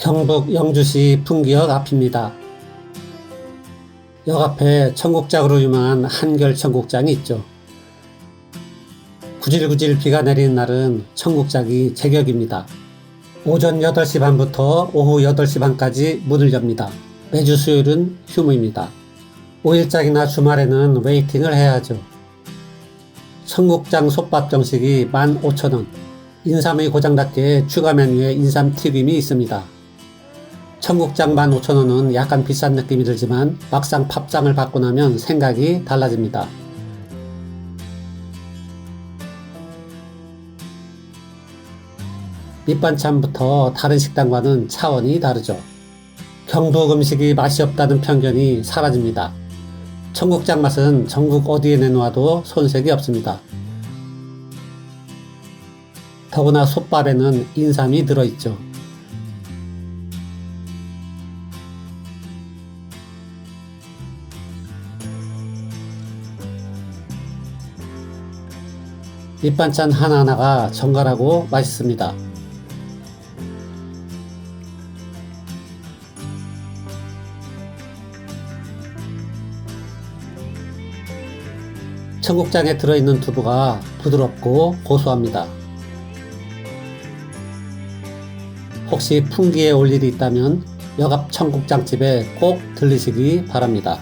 경북 영주시 풍기역 앞입니다. 역 앞에 청국장으로 유명한 한결 청국장이 있죠. 구질구질 비가 내리는 날은 청국장이 제격입니다. 오전 8시 반부터 오후 8시 반까지 문을 엽니다. 매주 수요일은 휴무입니다. 5일장이나 주말에는 웨이팅을 해야 하죠. 청국장 솥밥 정식이 15,000원, 인삼의 고장답게 추가 메뉴에 인삼 튀김이 있습니다. 청국장 15,000원은 약간 비싼 느낌이 들지만 막상 팝장을 받고 나면 생각이 달라집니다. 밑반찬부터 다른 식당과는 차원이 다르죠. 경북 음식이 맛이 없다는 편견이 사라집니다. 청국장 맛은 전국 어디에 내놓아도 손색이 없습니다. 더구나 솥밥에는 인삼이 들어있죠. 밑반찬 하나하나가 정갈하고 맛있습니다. 청국장에 들어있는 두부가 부드럽고 고소합니다. 혹시 풍기에 올 일이 있다면 역앞 청국장집에 꼭 들리시기 바랍니다.